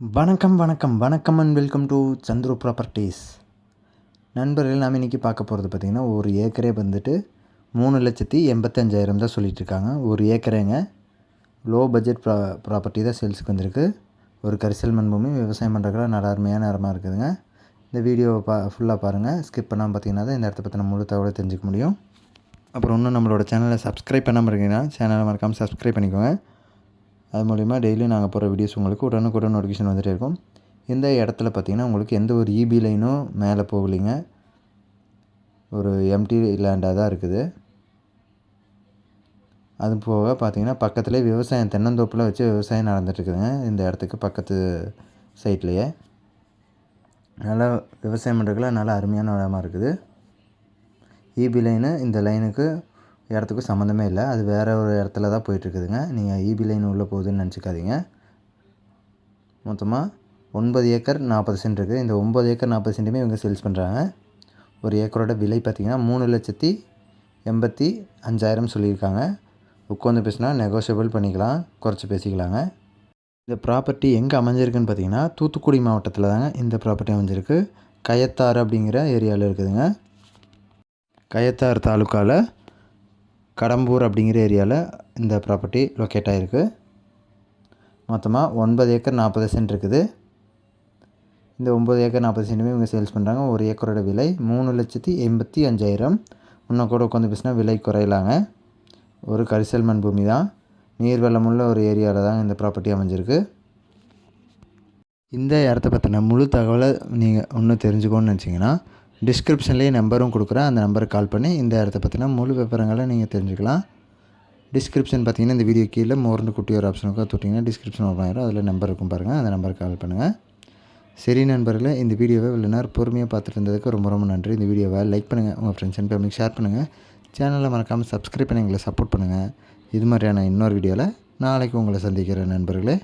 வணக்கம் வணக்கம். வணக்கம் and welcome to Chandru properties நண்பர்கள் நாம் இன்றைக்கி பார்க்க போகிறது பார்த்திங்கன்னா ஒரு ஏக்கரே வந்துட்டு மூணு லட்சத்தி எண்பத்தஞ்சாயிரம் தான் சொல்லிகிட்ருக்காங்க ஒரு ஏக்கரேங்க லோ பட்ஜெட் ப்ரா ப்ராப்பர்ட்டி தான் சேல்ஸுக்கு வந்திருக்கு. ஒரு கரிசல் மண் பூமி விவசாயம் பண்ணுறதுக்குலாம் நல்லா அருமையான இடமா இருக்குதுங்க. இந்த வீடியோவை பா ஃபுல்லாக பாருங்கள் ஸ்கிப் பண்ணாமல் பார்த்தீங்கன்னா தான் இந்த இடத்த பற்றின முழு தகவலை தெரிஞ்சுக்க முடியும். அப்புறம் இன்னும் நம்மளோட சேனலை சப்ஸ்கிரைப் பண்ணாமல் இருக்கீங்கன்னா சேனலை மறக்காமல் சப்ஸ்கிரைப் பண்ணிக்கோங்க. அது மூலிமா டெய்லியும் நாங்கள் போகிற வீடியோஸ் உங்களுக்கு உடனுக்குடன் நோட்டிஃபிகேஷன் வந்துகிட்டே இருக்கும். இந்த இடத்துல பார்த்தீங்கன்னா உங்களுக்கு எந்த ஒரு இபி லைனும் மேலே போகலைங்க. ஒரு எம்டி லேண்டாக தான் இருக்குது. அது போக பார்த்தீங்கன்னா பக்கத்துலேயே விவசாயம் தென்னந்தோப்பில் வச்சு விவசாயம் நடந்துட்டுருக்குதுங்க இந்த இடத்துக்கு பக்கத்து சைட்லேயே நல்லா விவசாயம் பண்ணுறதுக்குலாம் நல்லா அருமையான இடமா இருக்குது. இபி லைனு இந்த லைனுக்கு இடத்துக்கும் சம்மந்தமே இல்லை. அது வேறு ஒரு இடத்துல தான் போயிட்டுருக்குதுங்க. நீங்கள் இபி லைன் உள்ளே போகுதுன்னு நினச்சிக்காதீங்க. மொத்தமாக ஒன்பது ஏக்கர் நாற்பது சென்ட் இருக்குது. இந்த ஒம்பது ஏக்கர் நாற்பது சென்ட்டுமே இவங்க சேல்ஸ் பண்ணுறாங்க ஒரு ஏக்கரோட விலை பார்த்திங்கன்னா மூணு லட்சத்தி எண்பத்தி அஞ்சாயிரம் சொல்லியிருக்காங்க. உட்காந்து பேசினா நெகோஷியபிள் பண்ணிக்கலாம். குறைச்சி பேசிக்கலாங்க. இந்த ப்ராப்பர்ட்டி எங்கே அமைஞ்சிருக்குன்னு பார்த்தீங்கன்னா தூத்துக்குடி மாவட்டத்தில் தாங்க இந்த ப்ராப்பர்ட்டி அமைஞ்சிருக்கு. கயத்தாறு அப்படிங்கிற ஏரியாவில் இருக்குதுங்க. கயத்தாறு தாலுக்காவில் கடம்பூர் அப்படிங்கிற ஏரியாவில் இந்த ப்ராப்பர்ட்டி லொக்கேட் ஆகிருக்கு மொத்தமாக ஒன்பது ஏக்கர் நாற்பது சென்ட் இருக்குது. இந்த ஒம்பது ஏக்கர் நாற்பது சென்ட்டுமே இவங்க சேல்ஸ் பண்ணுறாங்க ஒரு ஏக்கரோட விலை மூணு லட்சத்தி எண்பத்தி அஞ்சாயிரம். இன்னும் கூட உட்காந்து பேசினா விலை குறையலாங்க. ஒரு கரிசல் மண் பூமி தான். நீர் வெள்ளமுள்ள ஒரு ஏரியாவில் தான் இந்த ப்ராப்பர்ட்டி அமைஞ்சிருக்கு. இந்த இடத்த பற்றின முழு தகவலை நீங்கள் இன்னும் தெரிஞ்சுக்கோன்னு நினச்சிங்கன்னா டிஸ்கிரிப்ஷன்லேயே நம்பரும் கொடுக்குறேன். அந்த நம்பருக்கு கால் பண்ணி இந்த இடத்த பற்றின முழு விவரங்களை நீங்கள் தெரிஞ்சுக்கலாம். டிஸ்கிரிப்ஷன் பார்த்தீங்கன்னா இந்த வீடியோ கீழே மோர்னு குட்டி ஒரு ஆப்ஷனுக்கு தொட்டிங்கன்னா டிஸ்கிரிப்ஷன் ஓப்பன் ஆயிரும். அதில் நம்பர் இருக்கும் பாருங்கள் அந்த நம்பருக்கு கால் பண்ணுங்கள் சரி நண்பர்களே இந்த வீடியோவை இவ்வளோ நேரம் பொறுமையாக பார்த்துட்டு இருந்ததுக்கு ரொம்ப ரொம்ப நன்றி. இந்த வீடியோவை லைக் பண்ணுங்கள் உங்கள் ஃப்ரெண்ட்ஸ் அண்ட் ஃபேமிலிக்கு ஷேர் பண்ணுங்கள் சேனலில் மறக்காமல் சப்ஸ்கிரைப் பண்ணி எங்களை சப்போர்ட் பண்ணுங்கள் இது மாதிரியான இன்னொரு வீடியோவில் நாளைக்கு உங்களை சந்திக்கிறேன் நண்பர்களே.